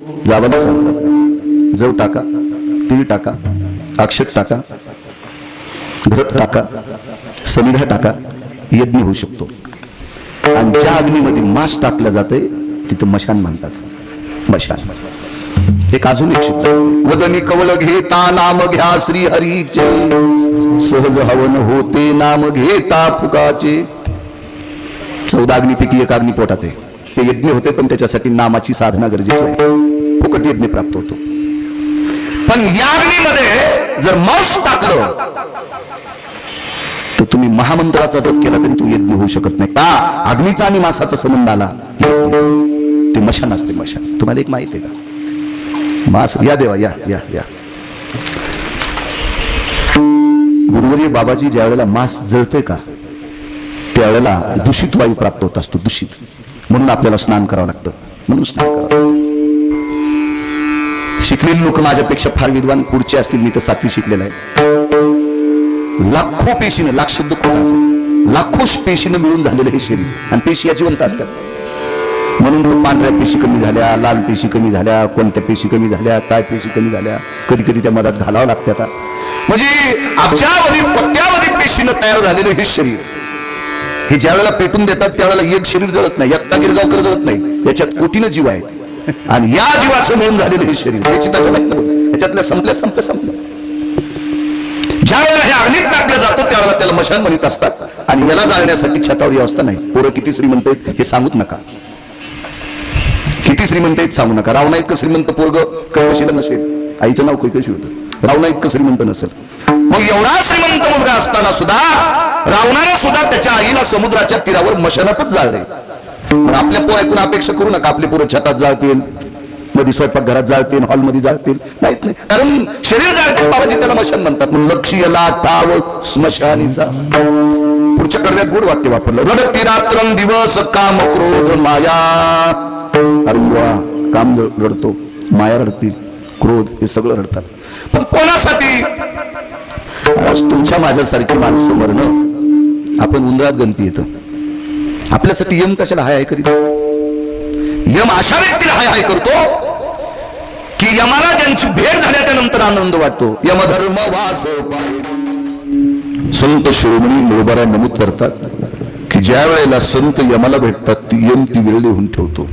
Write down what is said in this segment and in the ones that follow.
जाबादा सांगतात जव टाका तीळ टाका अक्षत टाका घृत टाका समिधा टाका यज्ञ होऊ शकतो. आणि ज्या अग्नीमध्ये मांस टाकलं जाते तिथं मशान म्हणतात. मशान. एक अजून एक शब्द. वदनी कवल घेता नाम घ्या श्री हरीचे सहज हवन होते नाम घेता फुकाचे. चौदा अग्निपैकी एक अग्नी पोटात ते यज्ञ होते पण त्याच्यासाठी नामाची साधना गरजेची आहे. फुकट यज्ञ प्राप्त होतो. पण या अग्नीमध्ये जर मांस टाकलं तर तुम्ही महामंत्राचा जप केला तरी तो यज्ञ होऊ शकत नाही. का अग्नीचा आणि मासाचा संबंध आला. ते मशान असते मशान. तुम्हाला एक माहिती आहे का? मास या देवा या या या. गुरुवरी बाबाजी ज्या वेळेला मांस जळते का त्यावेळेला दूषित वायू प्राप्त होत असतो दूषित. म्हणून आपल्याला स्नान करावं लागतं. म्हणून स्नान करावं शिकलेली लोक माझ्यापेक्षा फार विद्वान पुढचे असतील मी तर सातवी शिकलेला आहे. लाखो पेशीनं लाख शब्द खोटा असेल लाखो पेशीनं मिळून झालेलं हे शरीर. आणि पेशी या जिवंत असतात. म्हणून तर पांढऱ्या पेशी कमी झाल्या लाल पेशी कमी झाल्या कोणत्या पेशी कमी झाल्या काय पेशी कमी झाल्या कधी कधी त्या मधात घालावं लागतं आता. म्हणजे अब्जावधी कोट्यावधी पेशीनं तयार झालेलं हे शरीर. हे ज्या वेळेला पेटून देतात त्यावेळेला एक शरीर जळत नाही एकटा गिरगावकर जळत नाही. याच्यात कोटीनं जीव आहेत. आणि या जीवाचं मिळून झालेलं हे शरीर याची त्याच्या याच्यातल्या संपल्या संपल्या संपल्या ज्या वेळेला हे अग्नीत टाकलं जातं त्यावेळेला त्याला मशान म्हणत असतात. आणि याला जाळण्यासाठी छतावर व्यवस्था नाही. पोरं किती श्रीमंत आहेत हे सांगूच नका. किती श्रीमंत आहेत सांगू नका. रावणा इतकं श्रीमंत पोरग कळशीला नसेल. आईचं नाव कैकशी होतं. रावणा इतकं श्रीमंत नसेल. मग एवढा श्रीमंत मुलगा असताना सुद्धा रावणाने सुद्धा त्याच्या आईला समुद्राच्या तीरावर मशानातच जाळले. आपल्या पोर ऐकून अपेक्षा करू नका आपले पोरं छतात जाळतील मध्ये स्वयंपाक घरात जाळतील हॉलमध्ये जाळतील. माहीत नाही कारण शरीर जाळते बाबाजी त्याला मशान म्हणतात. मग लक्ष्यला ताव स्मशानीचा. पुढच्या कडव्यात गुड वाक्य वापरलं. रडती रात्र दिवस काम क्रोध माया. अरे काम रडतो. माया रडतील क्रोध हे सगळं रडतात. पण कोणासाठी? तुमच्या माझ्यासारखी माणसं मरणं आपण उंदरात गंती येतं. आपल्यासाठी यम कशाला हाय हाय करीत? यम अशा व्यक्तीला हाय हाय करतो की यमाला ज्यांची भेट झाल्याच्यानंतर आनंद वाटतो. यमधर्म वास संत शिरोमणी मोबारा नमूद करतात की ज्या वेळेला संत यमाला भेटतात ती यम ती वेळ लिहून ठेवतो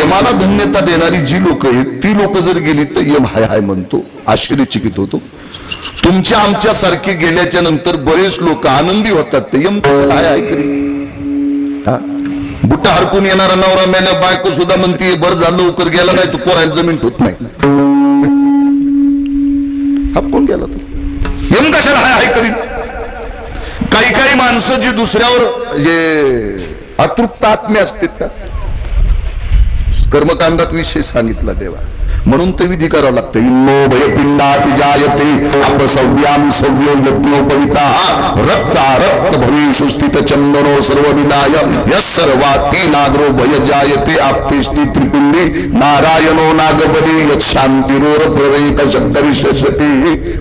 यमाला धन्यता देणारी जी लोक आहेत ती लोक जर गेली तर यम हाय हाय म्हणतो आश्चर्यचकित होतो. तुमच्या आमच्या सारखे गेल्याच्यानंतर बरेच लोक आनंदी होतात ते. यम काय हाय हाय हरपून येणारा नवरा मेला बायको सुद्धा म्हणते बर झालं लवकर गेला नाही तर पोरायला जमीन ठोत नाही. हपकून गेला तो. यम कशाला हाय हाय करीन? काही काही माणसं जी दुसऱ्यावर जे अतृप्त आत्मे असतात का? कर्मकांडात विषय सांगितला देवा. म्हणून ते विधी करावं लागते. इन्नो भयपिंडात जायते अपसव्याम सव्यो यज्ञोपविता. रक्ता रक्त भवी सुस्थित चंदनो सर्व विनाय यस सर्वाती नागरो भय जायते आपतेष्टी त्रिपिंडी नारायणो नागबली यत शांतिरोर प्रवेक शब्दरिष्यती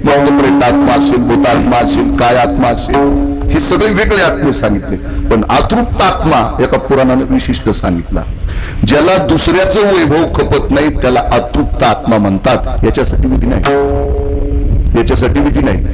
मग तो प्रेतात्मा असेल भूतात्मा असेल काय आत्मा असेल हे सगळे वेगळे आत्मे सांगितले. पण अतृप्त आत्मा एका पुराणाने विशिष्ट सांगितला. ज्याला दुसऱ्याचं वैभव खपत नाही त्याला अतृप्त आत्मा म्हणतात. याच्यासाठी विधी नाही. याच्यासाठी विधी नाही.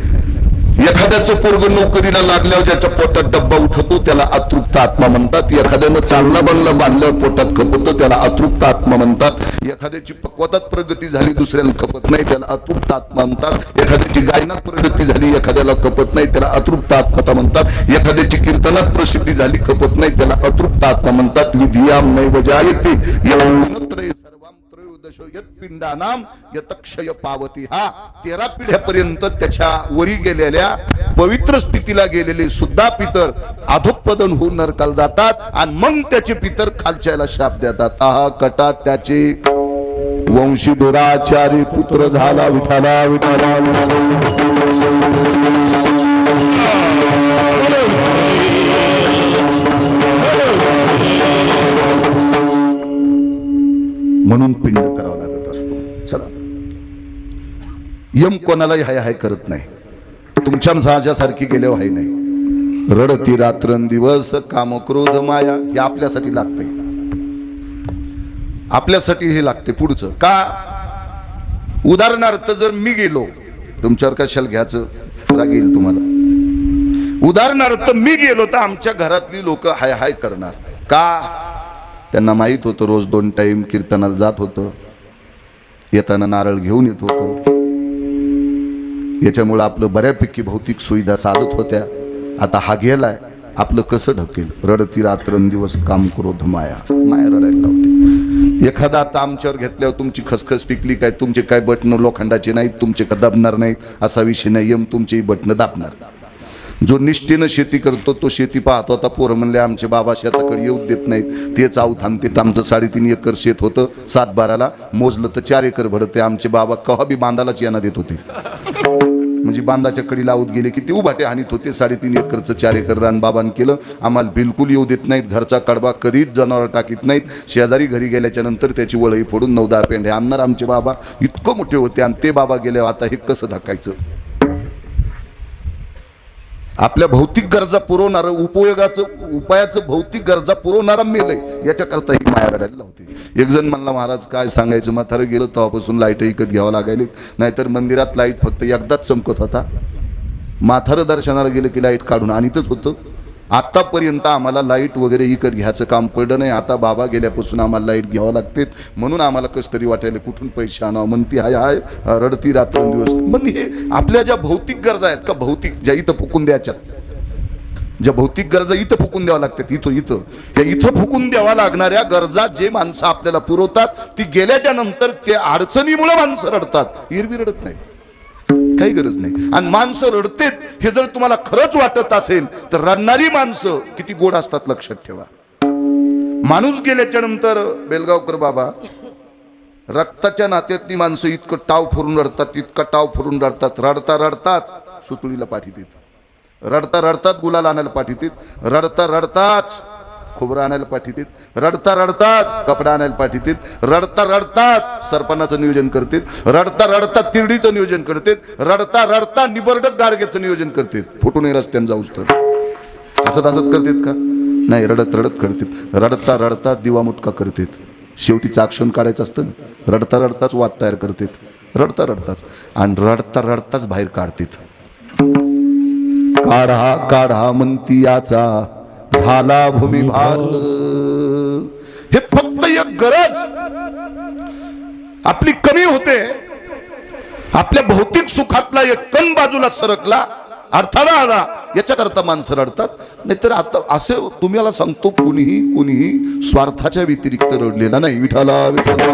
एखाद्याचं पोरग नोकरीला लागल्यावर ज्याच्या पोटात डब्बा उठतो त्याला अतृप्त आत्मा म्हणतात. एखाद्यानं चांगला बंगला बांधल्यावर पोटात खपतो त्याला अतृप्त आत्मा म्हणतात. एखाद्याची पक्वतात प्रगती झाली दुसऱ्याला खपत नाही त्याला अतृप्त आत्मा म्हणतात. एखाद्याची गायनात प्रगती झाली एखाद्याला खपत नाही त्याला अतृप्त आत्मता म्हणतात. एखाद्याची कीर्तनात प्रसिद्धी झाली खपत नाही त्याला अतृप्त आत्मा म्हणतात. विधियाम नैव येते या सर्वाम यतक्षय पावती. हा तेरा पिढ्यापर्यंत त्याच्या वरी गेलेल्या पवित्र स्थितीला गेलेले सुद्धा पितर अधोपदन होऊन नरकाल जातात आणि मग त्याचे पितर खालच्याला शाप देतात. आहा कटात त्याचे. वंशी दुराचारी पुत्र झाला विठाला विठाला म्हणून पिंड करावा लागत असतो. चला. यम कोणालाही हाय हाय करत नाही. तुमच्या माझ्यासारखी गेल्यावर हाय नाही. रडती रात्रंदिवस काम क्रोध माया हे आपल्यासाठी लागते आपल्यासाठी हे लागते पुढचं. का? उदाहरणार्थ जर मी गेलो तुमच्यावर कशाला घ्यायचं? राग येईल तुम्हाला. उदाहरणार्थ मी गेलो तर आमच्या घरातली लोक हाय हाय करणार. का? त्यांना माहीत होतं रोज दोन टाईम कीर्तनाला जात होतं. येताना नारळ घेऊन येत होतं. याच्यामुळं आपलं बऱ्यापैकी भौतिक सुविधा साधत होत्या. आता हा गेलाय. आपलं कसं ढकेल? रडती रात्रंदिवस काम क्रोध माया. माया रडायला होते एखादा आता आमच्यावर घेतल्यावर तुमची खसखस पिकली काय? तुमचे काय बटणं लोखंडाचे नाहीत तुमचे का दाबणार नाहीत? असा विषय नाही. यम तुमचीही बटणं दाबणार. जो निष्ठेनं शेती करतो तो शेती पाहतो. आता पोरं म्हणले आमचे बाबा शेताकडे येऊ देत नाहीत. तेच आऊ थांबते. आमचं साडेतीन एकर शेत होतं सात बाराला. मोजलं तर चार एकर भरते आमचे बाबा कवा बी बांधालाच यांना देत होते. म्हणजे बांधाच्या कडी लावत गेले की ते उभाटे हानीत होते. साडेतीन एकरचं चार एकर रान बाबान केलं. आम्हाला बिलकुल येऊ देत नाहीत. घरचा कडबा कधीच जनावर टाकीत नाहीत. शेजारी घरी गेल्याच्यानंतर त्याची वळही फोडून नऊ दहा पेंढे आणणार आमचे बाबा. इतकं मोठे होते आणि ते बाबा गेले आता हे कसं धाकायचं? आपल्या भौतिक गरजा पुरवणारं उपयोगाचं उपायाचं भौतिक गरजा पुरवणारा मेलय याच्याकरता ही माया रडायला होती एक जण म्हणला महाराज काय सांगायचं? म्हातारं गेलं तेव्हापासून लाइट विकत घ्यावं लागायली नाहीतर मंदिरात लाइट फक्त एकदाच चमकत होता. माथारं दर्शनाला गेलं की लाइट काढून आणतच होतं. आतापर्यंत आम्हाला लाइट वगैरे विकत घ्यायचं काम पडलं नाही. आता बाबा गेल्यापासून आम्हाला लाइट घ्यावं लागते. म्हणून आम्हाला कस तरी वाटायला कुठून पैसे आणावं? म्हणती हाय हाय रडती रात्रंदिवस पण हे आपल्या ज्या भौतिक गरजा आहेत का? भौतिक ज्या इथं फुकून द्यायच्यात? ज्या भौतिक गरजा इथं फुकून द्याव्या लागतात इथं इथं. या इथं फुकून द्याव्या लागणाऱ्या गरजा जे माणसं आपल्याला पुरवतात ती गेल्याच्यानंतर त्या अडचणीमुळे माणसं रडतात. इरवी रडत नाही काही गरज नाही. आणि माणसं रडतेत हे जर तुम्हाला खरंच वाटत असेल तर रडणारी माणसं किती गोड असतात लक्षात ठेवा. माणूस गेल्याच्यानंतर बेलगावकर बाबा रक्ताच्या नात्यातली माणसं इतकं टाव फुरून रडतात इतकं टाव फुरून रडतात. रडता रडताच सुतळीला पाठीत देत. रडता रडतात गुलाल आणायला पाठीत देत. रडता रडताच खोबरं आणायला पाठीत. रडता रडताच कपडा आणायला पाठीत. रडता रडताच सरपणाचं नियोजन करतात रडता रडता तिरडीचं नियोजन करतात रडता रडता निबर्डक गाडग्याचं नियोजन करतात फुटून रस्त्यानं जाऊच तर. असत असत करतात का? नाही रडत रडत करतात रडता रडता दिवा मुटका करतात शेवटी चाक्षण काढायचं असतं ना. रडता रडताच वाद तयार करतात रडता रडताच. आणि रडता रडताच बाहेर काढतात काढा काढा म्हणती याचा. झाला भूमिभार हे फक्त एक गरज. आपली कमी होते. आपल्या भौतिक सुखातला एक कण बाजूला सरकला. अर्थाला आला याच्याकरता माणसं रडतात. नाहीतर आता असे तुम्हाला सांगतो कुणीही कुणीही स्वार्थाच्या व्यतिरिक्त रडलेला नाही. विठाला विठाला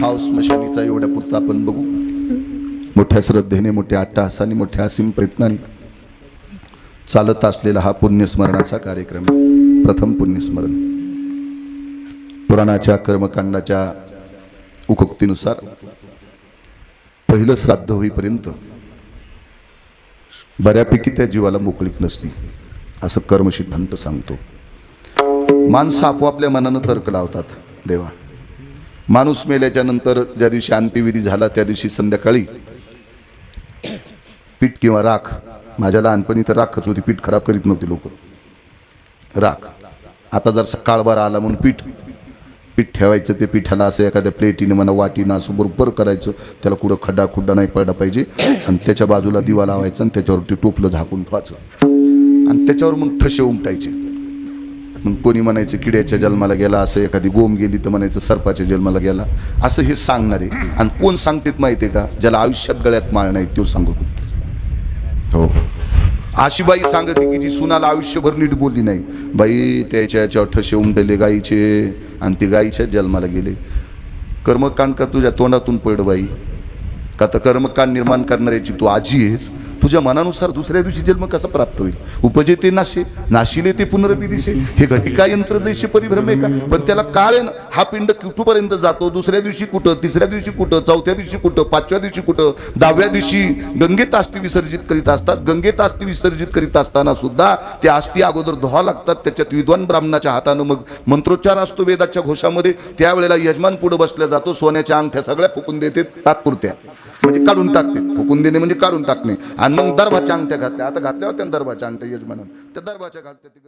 ठाव स्मशानीचा एवढ्या पुरता आपण बघू. मोठ्या श्रद्धेने मोठ्या अट्टहासाने मोठ्या असीम प्रयत्नाने चालत असलेला हा पुण्यस्मरणाचा कार्यक्रम आहे. प्रथम पुण्यस्मरण. पुराणाच्या कर्मकांडाच्या उकोक्तीनुसार पहिलं श्राद्ध होईपर्यंत बऱ्यापैकी त्या जीवाला मोकळीक नसती असं कर्मसिद्धांत सांगतो. माणसं आपोआपल्या मनानं तर्क लावतात देवा. माणूस मेल्याच्या नंतर ज्या दिवशी अंत्यविधी झाला त्या दिवशी संध्याकाळी पीठ किंवा राख माझ्या लहानपणी तर राखच होती पीठ खराब करीत नव्हती लोक. राख. आता जर सकाळ बारा आला म्हणून पीठ पीठ ठेवायचं ते पिठाला असं एखाद्या प्लेटीने म्हणा वाटीनं असं बरोबर करायचं त्याला कुठं खड्डा खुड्डा नाही पडला पाहिजे आणि त्याच्या बाजूला दिवा लावायचा आणि त्याच्यावर ते टोपलं झाकून ठेवायचं. आणि त्याच्यावर मग ठसे उमटायचे. मग कोणी म्हणायचं किड्याच्या जन्माला गेला असं एखादी गोम गेली तर म्हणायचं सर्पाच्या जन्माला गेला. असं हे सांगणारे. आणि कोण सांगतेत माहिती आहे का? ज्याला आयुष्यात गळ्यात माळ नाही तो सांगतो. हो. अशी बाई सांगते की जी सुनाला आयुष्यभर नीट बोलली नाही. बाई त्याच्या याच्यावर ठसे उमटले गाईचे आणि ती गाईच्याच जन्माला गेले. कर्मकांड का तुझ्या तोंडातून पड बाई. का तर कर्मकांड निर्माण करणाऱ्याची तू आजी आहेस. तुझ्या मनानुसार दुसऱ्या दिवशी जन्म कसा प्राप्त होईल? उपजे ते नाशे नाशिले ते पुनरपी हे घटिका यंत्र जैसे परिभ्रम आहे का? पण त्याला काळ ना हा पिंड कुठपर्यंत जातो? दुसऱ्या दिवशी कुठं तिसऱ्या दिवशी कुठं चौथ्या दिवशी कुठं पाचव्या दिवशी कुठं? दहाव्या दिवशी गंगेत अस्थि विसर्जित करीत असतात. गंगेत अस्थि विसर्जित करीत असताना सुद्धा त्या अस्थि अगोदर धुवा लागतात. त्याच्यात विद्वान ब्राह्मणाच्या हातानं मग मंत्रोच्चार असतो वेदाच्या घोषामध्ये. त्यावेळेला यजमान पुढे बसल्या जातो सोन्याच्या अंगठ्या सगळ्या फुकून देते तात्पुरत्या. म्हणजे काढून टाकते हुकून देणे म्हणजे काढून टाकणे. आणि मग दरबाच्या अंगठ्या घातल्या. आता घातल्यावर त्या दरबाच्या अंगठ्या यजमानानं. त्या दरबाच्या घालत्या ती